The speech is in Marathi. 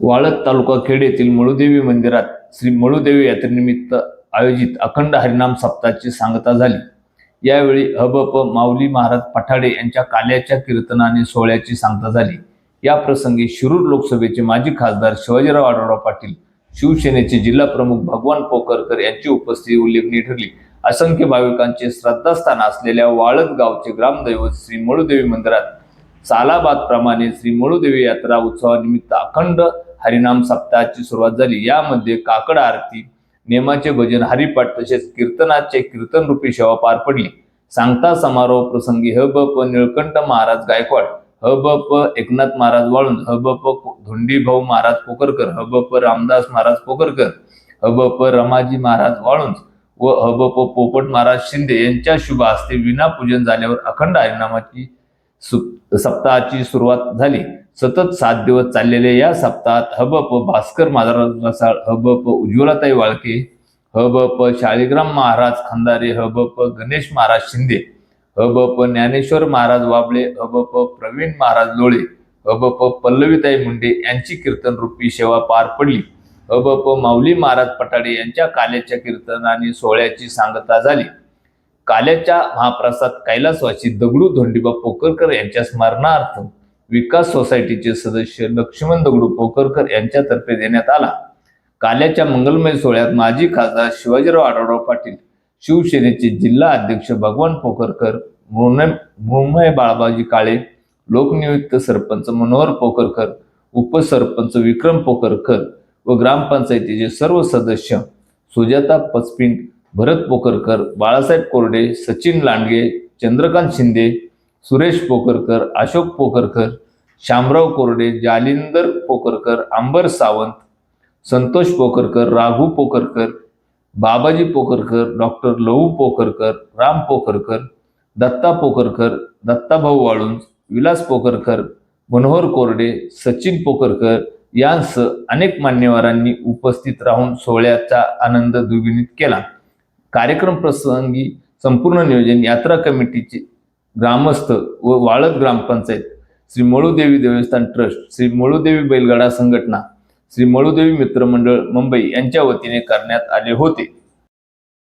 वाळद तालुका खेड येथील मळुदेवी मंदिरात श्री मळुदेवी यात्रेनिमित्त आयोजित अखंड हरिनाम सप्ताहाची सांगता झाली. यावेळी हबप माऊली महाराज पठाडे यांच्या काल्याच्या कीर्तनाने सोहळ्याची सांगता झाली. या प्रसंगी शिरूर लोकसभेचे माजी खासदार शिवाजीराव आढळराव पाटील शिवसेनेचे जिल्हा प्रमुख भगवान पोकरकर यांची उपस्थिती उल्लेखनीय ठरली. असंख्य भाविकांचे श्रद्धास्थान असलेल्या वाळद गावचे ग्रामदैवत श्री मळुदेवी मंदिरात सालाबाद प्रमाणे श्री मळूदेवी यात्रा उत्सवानिमित्त अखंड हरिनाम सप्ताहाची सुरुवात झाली. यामध्ये काकड आरती नेमाचे भजन हरिपाठ तसेच कीर्तनाचे कीर्तन रूपी सेवा पार पडली. सांगता समारोह प्रसंगी हबप निळकंठ महाराज गायकवाड हबप एकनाथ महाराज वाळुंज हबप धोंडीभाऊ महाराज पोकरकर हबप रामदास महाराज पोकरकर हबप रमाजी महाराज वाळुंज व हबप पोपट महाराज शिंदे यांच्या शुभ हस्ते विना पूजन झाल्यावर अखंड हरिनामाची सु- सप्ताहाची सुरुवात झाली. सतत सात दिवस चाललेल्या या सप्ताहात हबप भास्कर महाराज रसाळ हबप उज्ज्वलाताई वाळके हबप शाळीग्राम महाराज खंदारे हबप गणेश महाराज शिंदे हबप ज्ञानेश्वर महाराज वाबळे हबप प्रवीण महाराज लोळे हबप पल्लवीताई मुंडे यांची कीर्तन रूपी सेवा पार पडली. हबप माऊली महाराज पटाडे यांच्या काल्याच्या कीर्तनाने सोहळ्याची सांगता झाली. काल्याच्या महाप्रसाद कैलासवासी दगडू धोंडीबा पोकरकर यांच्या स्मरणार्थ विकास सोसायटीचे सदस्य लक्ष्मण दगडू पोकरकर यांच्यातर्फे देण्यात आला. काल्याच्या मंगलमय सोहळ्यात माजी खासदार शिवाजीराव आढळराव पाटील शिवसेनेचे जिल्हा अध्यक्ष भगवान पोकरकर मृण्मय बाळबाजी काळे लोकनियुक्त सरपंच मनोहर पोकरकर उपसरपंच विक्रम पोकरकर व ग्रामपंचायतीचे सर्व सदस्य सुजाता पचपिंग भरत पोकरकर बाळासाहेब कोरडे सचिन लांडगे चंद्रकांत शिंदे सुरेश पोकरकर अशोक पोकरकर शामराव कोरडे जालिंदर पोकरकर आंबर सावंत संतोष पोकरकर राघू पोकरकर बाबाजी पोकरकर डॉक्टर लहू पोकरकर राम पोकरकर दत्ता पोकरकर दत्ताभाऊ वाळुंज विलास पोकरकर मनोहर कोरडे सचिन पोकरकर यांसह अनेक मान्यवरांनी उपस्थित राहून सोहळ्याचा आनंद द्विगुणित केला. कार्यक्रम प्रसंगी संपूर्ण नियोजन यात्रा कमिटीचे ग्रामस्थ व वाळद ग्रामपंचायत श्री मळुदेवी देवस्थान ट्रस्ट श्री मळुदेवी बैलगाडा संघटना श्री मळुदेवी मित्रमंडळ मुंबई यांच्या वतीने करण्यात आले होते.